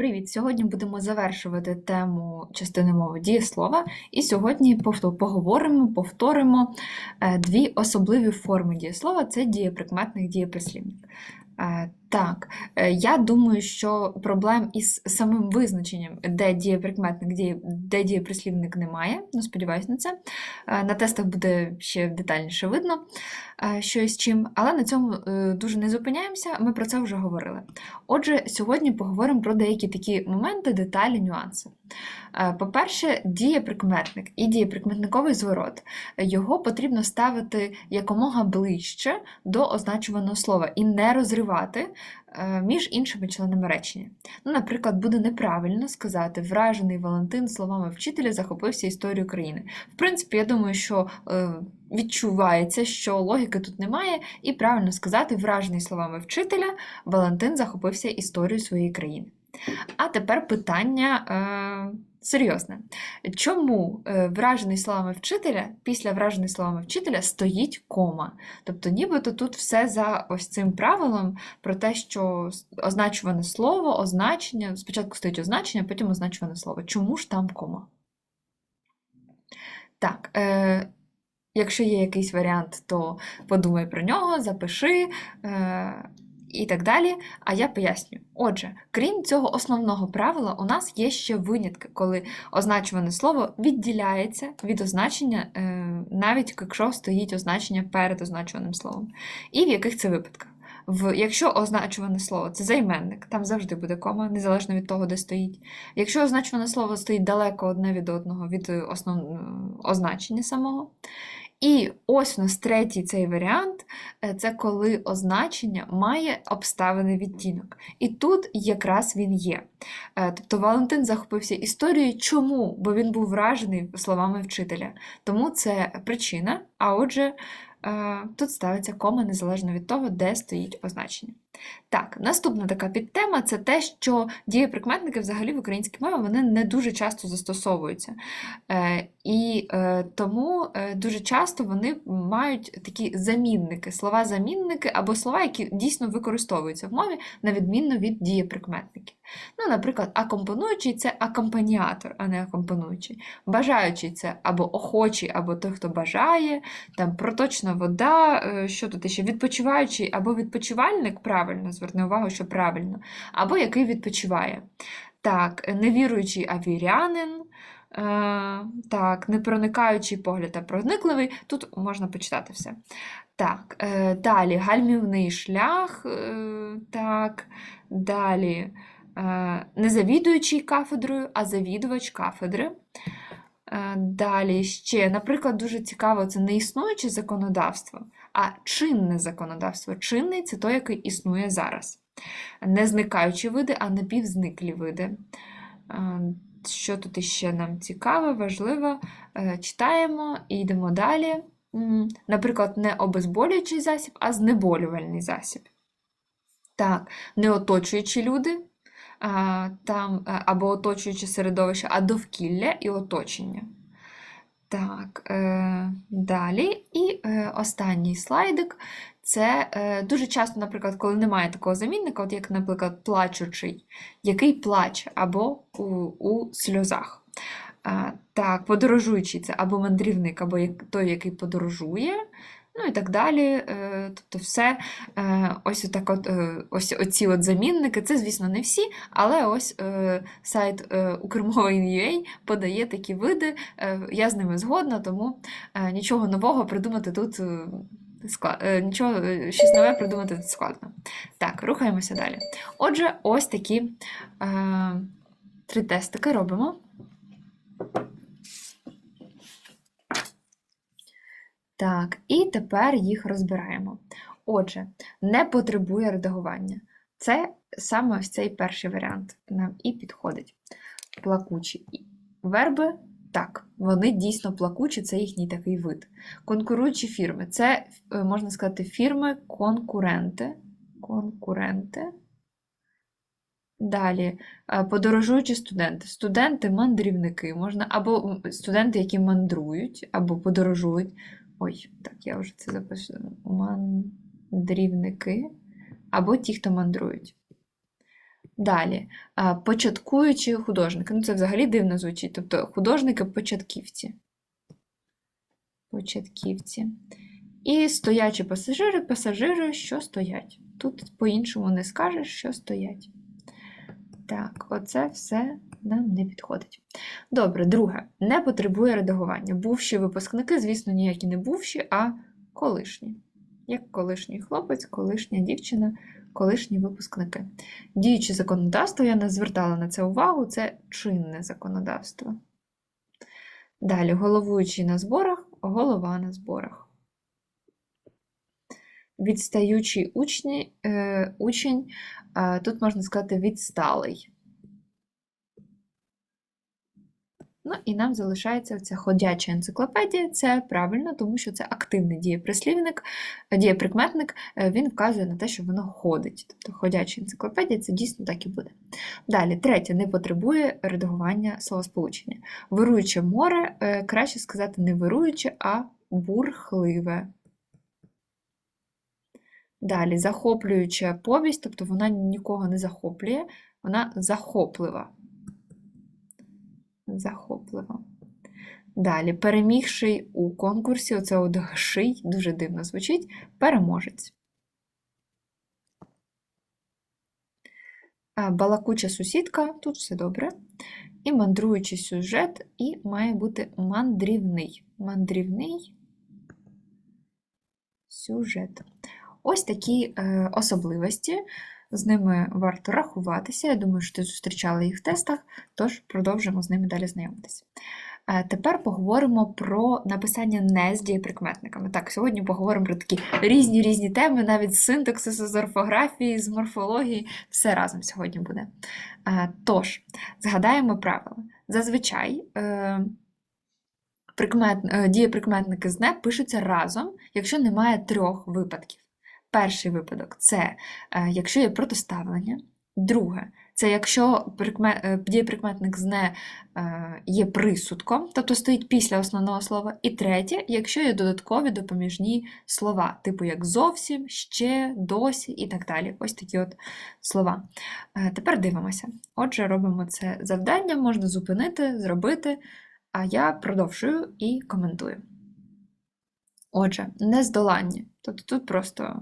Привіт! Сьогодні будемо завершувати тему частини мови дієслова, і сьогодні поговоримо, повторимо е, дві особливі форми дієслова це дієприкметник, дієприслівник. Так, е, я думаю, що проблем із самим визначенням, де діє- де дієприслівник немає. Ну, сподіваюсь на це. Е, На тестах буде ще детальніше видно, е, що і з чим, але на цьому дуже не зупиняємося, ми про це вже говорили. Отже, сьогодні поговоримо про деякі такі моменти, деталі, нюанси. По-перше, дієприкметник і дієприкметниковий зворот. Його потрібно ставити якомога ближче до означуваного слова і не розривати між іншими членами речення. Ну, наприклад, буде неправильно сказати вражений Валентин словами вчителя захопився історією країни. В принципі, я думаю, що е, відчувається, що логіки тут немає, і правильно сказати вражений словами вчителя Валентин захопився історією своєї країни. А тепер питання е, серйозне. Чому е, вражений словами вчителя, після вражений словами вчителя стоїть кома? Тобто, нібито тут все за ось цим правилом про те, що означуване слово, означення, спочатку стоїть означення, потім означуване слово. Чому ж там кома? Так, е, якщо є якийсь варіант, то подумай про нього, запиши. Е, і так далі, а я поясню. Отже, крім цього основного правила, у нас є ще винятки, коли означуване слово відділяється від означення, е, навіть якщо стоїть означення перед означуваним словом. І в яких це випадках? В, якщо означуване слово це займенник, там завжди буде кома, незалежно від того, де стоїть. Якщо означуване слово стоїть далеко одне від одного, від е, основ... означення самого. І ось у нас третій цей варіант е, це коли означення має обставини відтінок. І тут якраз він є. Е, Тобто Валентин захопився історією. Чому? Бо він був вражений словами вчителя. Тому це причина, а отже, е, тут ставиться кома незалежно від того, де стоїть означення. Так, наступна така підтема це те, що дієприкметники взагалі в українській мові вони не дуже часто застосовуються. Е, і тому дуже часто вони мають такі замінники, слова-замінники або слова, які дійсно використовуються в мові, на відмінно від дієприкметників. Ну, наприклад, акомпонуючий це акомпаніатор, а не акомпонуючий. Бажаючий це або охочий, або той, хто бажає, там проточна вода, е, що тут ще відпочиваючий або відпочивальник, правильно, зверни увагу, що правильно, або який відпочиває. Так, невіруючий авірянин. Е, так, непроникаючий погляд та проникливий. Тут можна почитати все. Так, е, далі гальмівний шлях. Е, так, далі не завідуючий кафедрою, а завідувач кафедри. Е, Далі ще, наприклад, дуже цікаво, це не існуюче законодавство, а чинне законодавство. Чинний це той, який існує зараз. Не зникаючі види, а напівзниклі види. Е, Що тут іще нам цікаво, важливо, Е, читаємо і йдемо далі. Наприклад, не обезболюючий засіб, а знеболювальний засіб. Так, не оточуючі люди, там, е, або оточуюче середовище, а довкілля і оточення. Так, е, далі. І е, останній слайдик. Це дуже часто, наприклад, коли немає такого замінника, от як, наприклад, плачучий, який плаче, або у, у сльозах. Так, подорожуючий це або мандрівник, або той, який подорожує. Ну і так далі. Е, Тобто все е, ось отак от, е, ось оці от замінники. Це, звісно, не всі, але ось сайт Укрмова.ua подає такі види. Я з ними згодна, тому нічого нового придумати тут скла- е, нічого щось нове придумати тут складно. Так, рухаємося далі. Отже, ось такі е, три тестики робимо. Так, і тепер їх розбираємо. Отже, не потребує редагування. Це саме ось цей перший варіант нам і підходить. Плакучі верби, так, вони дійсно плакучі, це їхній такий вид. Конкуруючі фірми це, е, можна сказати, фірми-конкуренти. Конкуренти. Далі, е, подорожуючі студенти. Студенти-мандрівники, можна або студенти, які мандрують, або подорожують. Ой, так, я вже це запишу. Мандрівники, або ті, хто мандрують. Далі, початкуючі художники. Ну, це взагалі дивно звучить. Тобто художники-початківці. Початківці. І стоячі пасажири, пасажири, що стоять. Тут по-іншому не скажеш, що стоять. Так, оце все нам не підходить. Добре, друге, не потребує редагування. Бувші випускники, звісно, ніякі не бувші, а колишні. Як колишній хлопець, колишня дівчина, колишні випускники. Діюче законодавство, я не звертала на це увагу, це чинне законодавство. Далі, головуючий на зборах, голова на зборах. Відстаючий учні, е, учень, тут можна сказати відсталий. Ну, і нам залишається ця ходяча енциклопедія. Це правильно, тому що це активний дієприслівник, дієприкметник, е, він вказує на те, що воно ходить. Тобто ходяча енциклопедія це дійсно так і буде. Далі, третє, не потребує редагування словосполучення. Вируюче море, е, краще сказати не вируюче, а бурхливе. Далі, захоплююча повість, тобто вона нікого не захоплює, вона захоплива. Захоплива. Далі, перемігший у конкурсі, оце от гший, дуже дивно звучить, переможець. Балакуча сусідка, тут все добре. І мандруючий сюжет, і має бути мандрівний. Мандрівний сюжет. Ось такі е, особливості, з ними варто рахуватися. Я думаю, що ти зустрічала їх в тестах, тож продовжимо з ними далі знайомитися. Е, тепер поговоримо про написання не з дієприкметниками. Так, сьогодні поговоримо про такі різні різні теми, навіть з синтаксису, з орфографії, з морфології, все разом сьогодні буде. Е, тож, згадаємо правила. Зазвичай. Прикмет, дієприкметники з не пишуться разом, якщо немає трьох випадків. Перший випадок це е, якщо є протиставлення. Друге, це якщо е, дієприкметник з не е, є присудком, тобто стоїть після основного слова. І третє, якщо є додаткові допоміжні слова, типу як зовсім, ще, досі і так далі. Ось такі от слова. Тепер дивимося. Отже, робимо це завдання, можна зупинити, зробити, а я продовжую і коментую. Отже, нездоланні. Тобто тут просто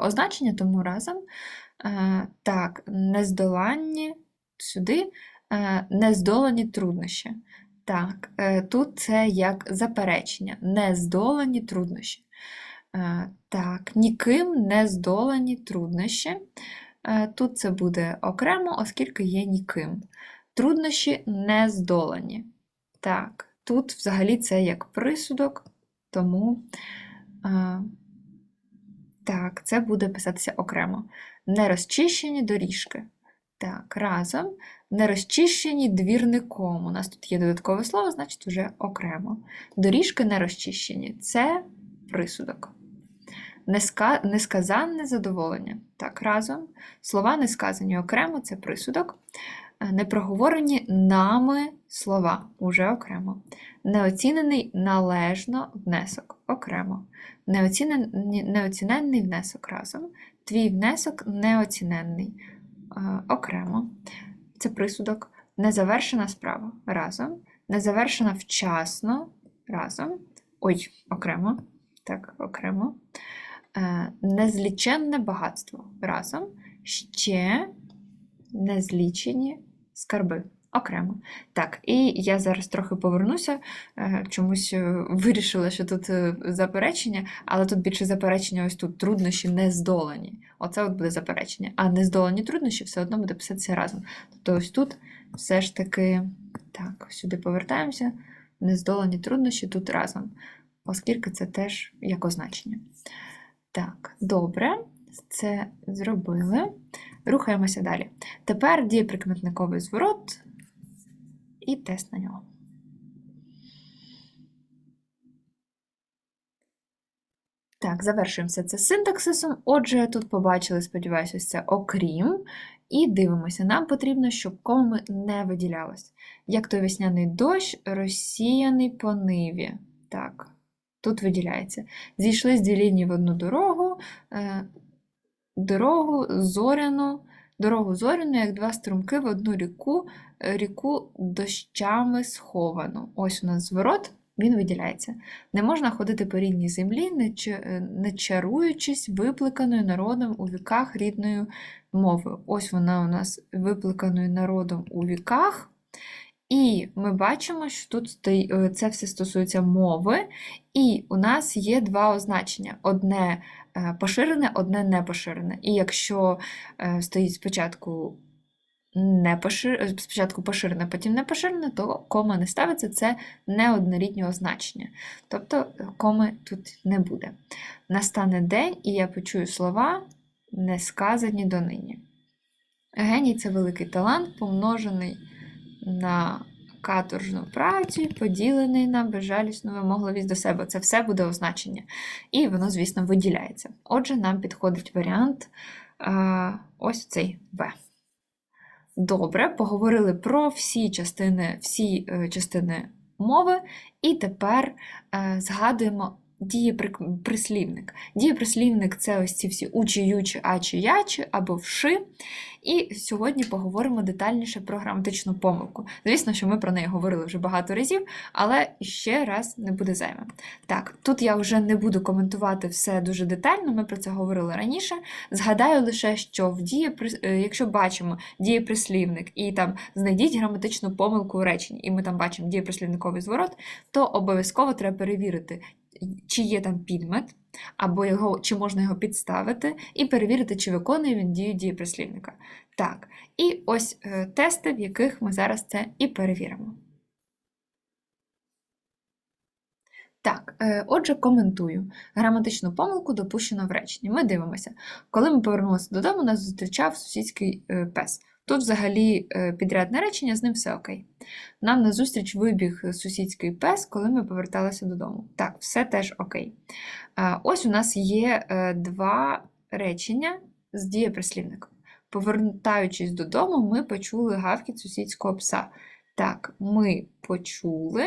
означення, тому разом. Е, Так, нездоланні сюди, е, нездолані труднощі. Так, е, тут це як заперечення, нездолані труднощі. Е, Так, ніким не здолані труднощі. Е, Тут це буде окремо, оскільки є ніким. Труднощі не здолані. Так, тут взагалі це як присудок, тому. Так, це буде писатися окремо. Нерозчищені доріжки. Так, разом. Нерозчищені двірником. У нас тут є додаткове слово, значить вже окремо. Доріжки нерозчищені. Це присудок. Неска... Несказанне задоволення. Так, разом. Слова не сказані окремо, це присудок. Е, Непроговорені нами слова уже окремо. Неоцінений належно внесок окремо. Неоцінений, неоціненний внесок разом. Твій внесок неоціненний е, окремо. Це присудок. Незавершена справа разом. Незавершена вчасно разом. Ой, окремо. Так, окремо. Е, Незліченне багатство разом. Ще незлічені скарби. Окремо. Так, і я зараз трохи повернуся. е, Чомусь е, вирішила, що тут заперечення, але тут більше заперечення, ось тут труднощі не здолані. Оце от буде заперечення. А не здолані труднощі все одно буде писатися разом. Тобто ось тут все ж таки, так, сюди повертаємося. Нездолані труднощі тут разом, оскільки це теж як означення. Так, добре, це зробили. Рухаємося далі. Тепер дієприкметниковий зворот і тест на нього. Так, завершуємо все це синтаксисом. Отже, тут побачили, сподіваюся, це окрім. І дивимося, нам потрібно, щоб коми не виділялось. Як той весняний дощ, розсіяний по ниві. Так, тут виділяється. Зійшли з дві лінії в одну дорогу, е, дорогу зоряну дорогу зоряну, як два струмки в одну ріку, ріку дощами сховану. Ось у нас зворот, він виділяється. Не можна ходити по рідній землі, не, е, чаруючись випликаною народом у віках рідною мовою. Ось вона у нас випликаною народом у віках. І ми бачимо, що тут е, це все стосується мови, і у нас є два означення: одне е, поширене, одне непоширене. І якщо е, стоїть спочатку не пошир... спочатку поширене, потім не поширене, то кома не ставиться, це неоднорідні означення. Тобто коми тут не буде. Настане день, і я почую слова, не сказані донині. Геній це великий талант, помножений на каторжну працю, поділений на безжалісну вимогливість до себе. Це все буде означення. І воно, звісно, виділяється. Отже, нам підходить варіант а, ось цей В. Добре, поговорили про всі частини, всі е, частини мови, і тепер е, згадуємо дієприслівник. Дієприслівник це ось ці всі учі, ючі, ачі, ячі або вши. І сьогодні поговоримо детальніше про граматичну помилку. Звісно, що ми про неї говорили вже багато разів, але ще раз не буде зайве. Так, тут я вже не буду коментувати все дуже детально, ми про це говорили раніше. Згадаю лише, що в дієприс... е, якщо бачимо дієприслівник і там знайдіть граматичну помилку у реченні, і ми там бачимо дієприслівниковий зворот, то обов'язково треба перевірити, чи є там підмет, або його, чи можна його підставити, і перевірити, чи виконує він дію дієприслівника. Так, і ось е, тести, в яких ми зараз це і перевіримо. Так, е, отже, коментую. Граматичну помилку допущено в реченні. Ми дивимося. Коли ми повернулися додому, нас зустрічав сусідський е, пес. Тут взагалі е, підрядне речення, з ним все окей. Нам назустріч вибіг сусідський пес, коли ми поверталися додому. Так, все теж окей. Ось у нас є е, два речення з дієприслівником. Повертаючись додому, ми почули гавкіт сусідського пса. Так, ми почули,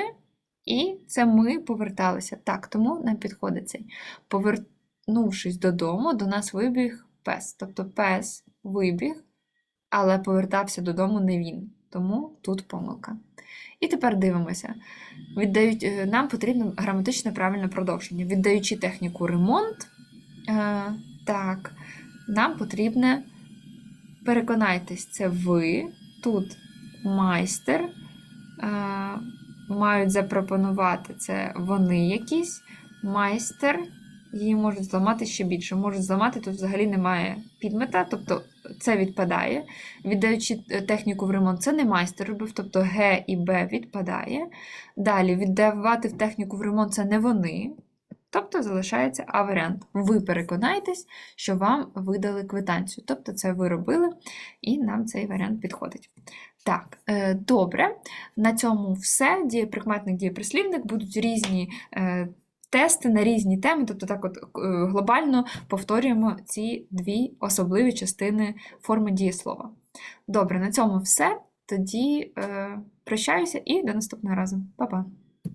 і це ми поверталися. Так, тому нам підходить цей. Повернувшись додому, до нас вибіг пес. Тобто пес вибіг, але повертався додому не він. Тому тут помилка. І тепер дивимося. Віддають, е, нам потрібно граматичне правильне продовження. Віддаючи техніку ремонт, е, так, нам потрібне, переконайтесь, це ви, тут майстер, е, мають запропонувати це вони якісь, майстер, її можуть зламати ще більше. Можуть зламати, тут взагалі немає підмета, тобто це відпадає. Віддаючи е, техніку в ремонт, це не майстер робив, тобто Г і Б відпадає. Далі віддавати в техніку в ремонт це не вони. Тобто залишається А варіант. Ви переконайтесь, що вам видали квитанцію. Тобто це ви робили, і нам цей варіант підходить. Так, е, добре. На цьому все. Дієприкметник, дієприслівник будуть різні е, тести на різні теми, тобто так от е, глобально повторюємо ці дві особливі частини форми дієслова. Добре, на цьому все. Тоді е, прощаюся і до наступного разу. Па-па!